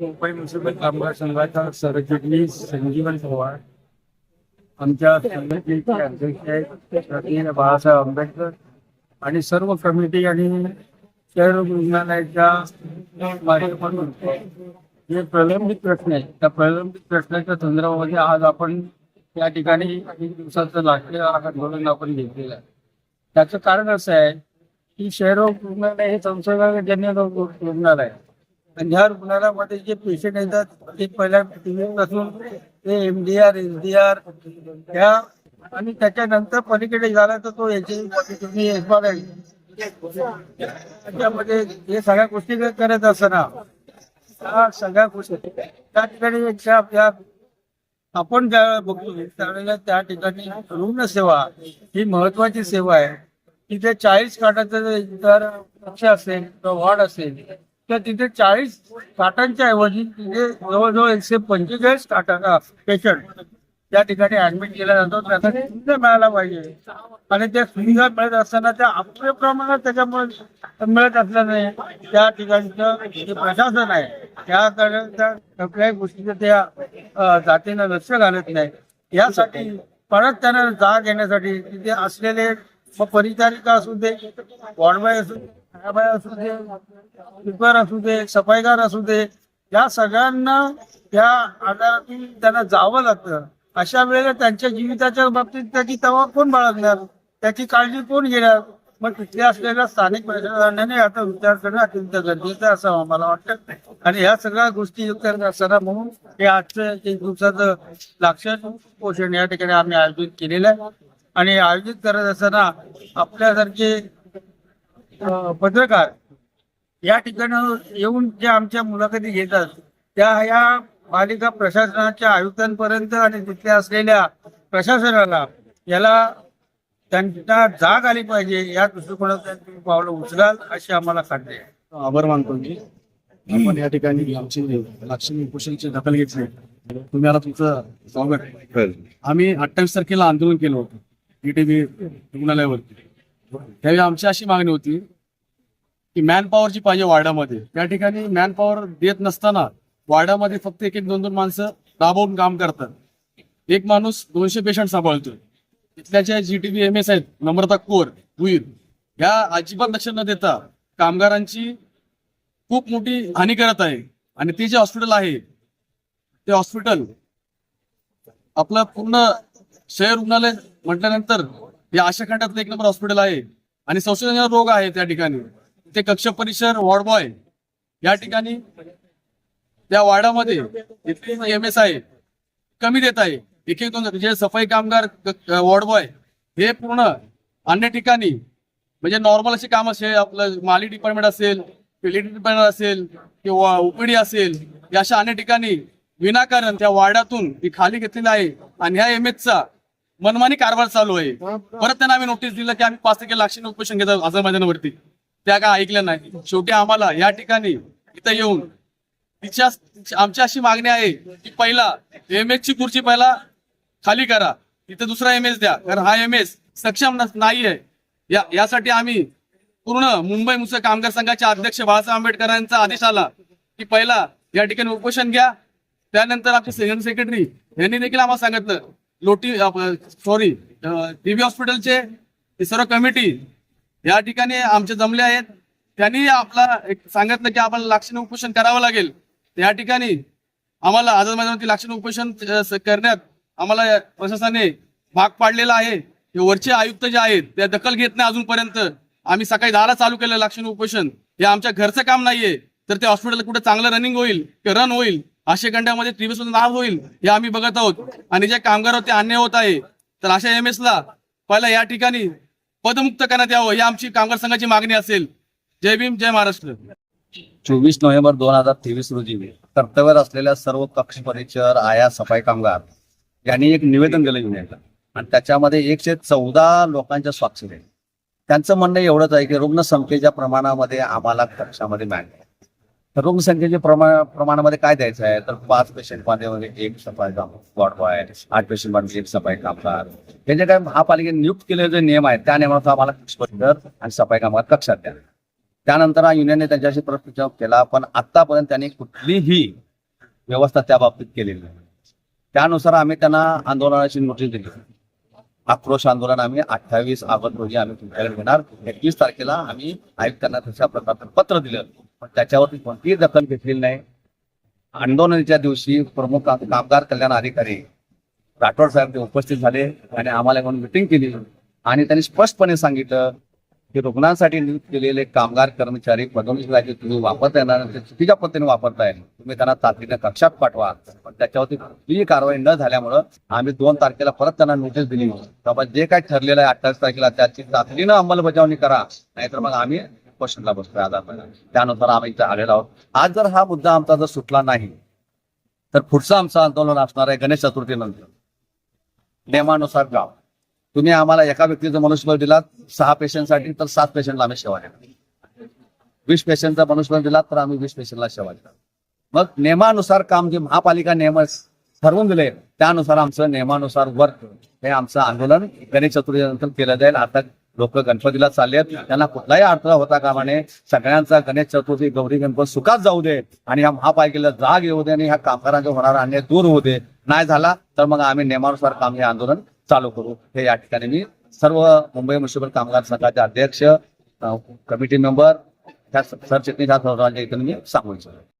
Mumbai municipal कामगार संघाचा सरचिटणीस संजीवन पवार. आमच्या संघटनेचे अध्यक्ष आहेत बाळासाहेब आंबेडकर आणि सर्व कमिटी आणि शहर रुग्णालयाच्या माध्यमातून जे प्रलंबित प्रश्न आहेत त्या प्रलंबित प्रश्नाच्या संदर्भामध्ये आज आपण या ठिकाणी एक दिवसाचं राष्ट्रीय आंदोलन आपण घेतलेलं आहे. त्याचं कारण असं आहे की शहरोग रुग्णालय हे संसर्गजन्य रुग्णालय आहे. आणि ह्या रुग्णालयामध्ये जे पेशंट येतात ते पहिल्या पासून ते M D R S D R ह्या आणि त्याच्यानंतर पलीकडे झाला तर तो याची तुम्ही त्याच्यामध्ये हे सगळ्या गोष्टी करत असताना त्या सगळ्या गोष्टी त्या ठिकाणी आपल्या आपण ज्या बघतो त्यावेळेला त्या ठिकाणी रुग्णसेवा ही महत्वाची सेवा आहे. तिथे चाळीस खाटाचं जर कक्ष असेल किंवा वॉर्ड असेल तर तिथे चाळीस खाटांच्या ऐवजी तिथे जवळजवळ एकशे पंचेचाळीस खाटांना पेशंट त्या ठिकाणी ऍडमिट केला जातो. त्याचा सुविधा मिळायला पाहिजे. आणि त्या सुविधा मिळत असताना त्या आपल्या प्रमाणात त्याच्यामुळे मिळत असल्याने त्या ठिकाणचं जे प्रशासन आहे त्याकडे त्या कुठल्याही गोष्टीचं त्या जातीनं लक्ष घालत नाही. यासाठी परत त्यांना जाग येण्यासाठी तिथे असलेले मग परिचारिका असू दे वॉर्डबाय असू दे असू दे स्वीपर असू दे सफाईगार असू दे या सगळ्यांना त्या आजारातून त्यांना जावं लागतं. अशा वेळेला त्यांच्या जीविताच्या बाबतीत त्याची तवा कोण बाळगणार? त्याची काळजी कोण घेणार? मग तिथे असलेल्या स्थानिक प्रशासनाने आता विचार करणं अत्यंत गरजेचं असं आम्हाला वाटतं. आणि ह्या सगळ्या गोष्टी करत असताना म्हणून हे आजचं एक दिवसाचं लाक्षण पोषण या ठिकाणी आम्ही आयोजित केलेलं आहे. आणि आयोजित करत असताना आपल्यासारखे पत्रकार या ठिकाणी येऊन जे आमच्या मुलाखती घेतात त्या या पालिका प्रशासनाच्या आयुक्तांपर्यंत आणि तिथे असलेल्या प्रशासनाला याला त्यांना जाग आली पाहिजे या दृष्टिकोनातून तुम्ही पावलं उचलाल अशी आम्हाला खात्री आहे. आभार मानतो मी आपण या ठिकाणी आमची लक्ष्मी उपोषणची दखल घेतली. तुम्ही आता तुमचं स्वागत. आम्ही अठ्ठावीस तारखेला आंदोलन केलं होतं. ईटीव्ही रुग्णालयावरती. त्यावेळी आमची अशी मागणी होती की मॅनपॉवरची पाहिजे वार्डामध्ये. त्या ठिकाणी मॅनपॉवर देत नसताना वार्डामध्ये फक्त एक एक दोन दोन माणसं राबवून काम करतात. एक माणूस दोनशे पेशंट सांभाळतोय. तिथल्या ज्या जी टी एम एस आहेत नम्रता कोर भुईर ह्या अजिबात लक्ष न देता कामगारांची खूप मोठी हानी करत आहे. आणि ते जे हॉस्पिटल आहे ते हॉस्पिटल आपलं पूर्ण शहर रुग्णालय म्हटल्यानंतर हे आशा खंडातलं एक नंबर हॉस्पिटल आहे आणि संशोधन रोग आहे त्या ठिकाणी ते कक्ष परिसर वॉर्ड बॉय या ठिकाणी त्या वार्डामध्ये एम एस आहे कमी देत आहे. एक एक दोन जे सफाई कामगार वॉर्ड बॉय हे पूर्ण अन्य ठिकाणी म्हणजे नॉर्मल अशी काम असे आपलं माली डिपार्टमेंट असेल पिलिटी डिपार्टमेंट असेल किंवा ओपीडी असेल या अशा अनेक ठिकाणी विनाकारण त्या वार्डातून ती खाली घेतलेली आहे. आणि ह्या एम चा मनमानी कारभार चालू आहे. परत त्यांना आम्ही नोटीस दिलं की आम्ही पाच टक्के लाक्षणिक उपोषण घेतो आझाद मैदानावरती. त्या काय ऐकल्या नाही. शेवटी आम्हाला या ठिकाणी इथं येऊन तिच्या आमची अशी मागणी आहे की पहिला एम ची खुर्ची पहिला खाली करा. तिथे दुसरा एम एस द्या. कारण हा एम एस सक्षम नाही आहे या यासाठी आम्ही पूर्ण मुंबई मुसळ कामगार संघाचे अध्यक्ष बाळासाहेब आंबेडकरांचा आदेश आला की पहिला या ठिकाणी उपोषण घ्या. त्यानंतर आमचे सिनियर सेक्रेटरी यांनी देखील आम्हाला सांगितलं लोटी सॉरी टीबी हॉस्पिटलचे हे सर्व कमिटी या ठिकाणी आमचे जमले आहेत. त्यांनी आपला एक सांगितलं की आम्हाला लाक्षणिक उपोषण करावं लागेल. या ठिकाणी आम्हाला आझाद मैदानावरती लाक्षणिक उपोषण करण्यात आम्हाला प्रशासनाने भाग पाडलेला आहे. हे वरचे आयुक्त जे आहेत त्या दखल घेत नाही अजूनपर्यंत. आम्ही सकाळी दहाला चालू केलं लाक्षणिक उपोषण. हे आमच्या घरचं काम नाहीये. तर ते हॉस्पिटल कुठे चांगलं रनिंग होईल की रन होईल आशे खंडामध्ये टीव्ही नाव होईल हे आम्ही बघत आहोत. आणि जे कामगार ते अन्याय होत आहे तर अशा एम एस ला पहिला या ठिकाणी पदमुक्त करण्यात यावं ही आमची कामगार संघाची मागणी असेल. जय भीम जय महाराष्ट्र. चोवीस नोव्हेंबर दोन हजार तेवीस रोजी कर्तव्यावर असलेल्या सर्व कक्ष परिचर आया सफाई कामगार यांनी एक निवेदन दिलं युनियनला आणि त्याच्यामध्ये एकशे चौदा लोकांच्या स्वाक्षरी त्यांचं म्हणणं एवढंच आहे की रुग्ण संख्येच्या प्रमाणामध्ये आम्हाला कक्षामध्ये मॅन तर रुग्णसंख्येच्या प्रमाण प्रमाणामध्ये काय द्यायचं आहे? तर पाच पेशंटमध्ये म्हणजे एक सफाई काम वॉर्ड बॉय आठ पेशंटमध्ये एक सफाई कामगार. हे जे काय महापालिकेने नियुक्त केलेले जे नियम आहेत त्या नियमानुसार आम्हाला आणि सफाई कामगार कक्षात द्या. त्यानंतर हा युनियनने त्यांच्याशी प्रश्न केला पण आतापर्यंत त्यांनी कुठलीही व्यवस्था त्या बाबतीत केलेली नाही. त्यानुसार आम्ही त्यांना आंदोलनाची नोटीस दिली. आक्रोश आंदोलन आम्ही अठ्ठावीस ऑगस्ट रोजी आम्ही तुमच्याकडे घेणार. एकवीस तारखेला आम्ही आयुक्तांना तशा प्रकारचं पत्र दिलं. पण त्याच्यावरती कोणतीही दखल घेतलेली नाही. आंदोलनाच्या दिवशी प्रमुख कामगार कल्याण अधिकारी राठोड साहेब ते उपस्थित झाले आणि आम्हाला म्हणून मिटिंग केली आणि त्यांनी स्पष्टपणे सांगितलं की रुग्णांसाठी नियुक्त केलेले कामगार कर्मचारी पदोन्नती तुम्ही वापरता येणार चुकीच्या पद्धतीने वापरताय. तुम्ही त्यांना तातडीने कक्षात पाठवा. पण त्याच्यावरती कुठलीही कारवाई न झाल्यामुळं आम्ही दोन तारखेला परत त्यांना नोटीस दिली. बाबा जे काय ठरलेलं आहे अठ्ठावीस तारखेला त्याची तातडीनं अंमलबजावणी करा. नाहीतर मग आम्ही क्वेश्चनला बसतोय आधार त्यानुसार आम्ही इथे आलेलो आहोत. आज जर हा मुद्दा आमचा जर सुटला नाही तर पुढचं आमचं आंदोलन असणार आहे गणेश चतुर्थीनंतर. नियमानुसार गाव. तुम्ही आम्हाला एका व्यक्तीचं मनुष्यबळ दिलात सहा पेशंटसाठी तर सात पेशंटला आम्ही सेवा देणार. वीस पेशंटचा मनुष्यबळ दिलात तर आम्ही वीस पेशंटला सेवा देणार. मग नियमानुसार काम जे महापालिका नियम ठरवून दिले त्यानुसार आमचं नियमानुसार वर्क हे आमचं आंदोलन गणेश चतुर्थीनंतर केलं जाईल. आता लोक गणपतीला चालले त्यांना कुठलाही अडथळा होता का म्हणे सगळ्यांचा गणेश चतुर्थी गौरी गणपती सुखात जाऊ दे आणि या महापालिकेला जाग येऊ दे आणि ह्या कामगारांचा होणारा अन्याय दूर होऊ दे. नाही झाला तर मग आम्ही नियमानुसार काम हे आंदोलन चालू करू. हे या ठिकाणी मी सर्व मुंबई म्युन्सिपल कामगार संघाचे अध्यक्ष कमिटी मेंबर त्या सरचिटणीस सर्वांच्या इथून मी सांगू इच्छितो.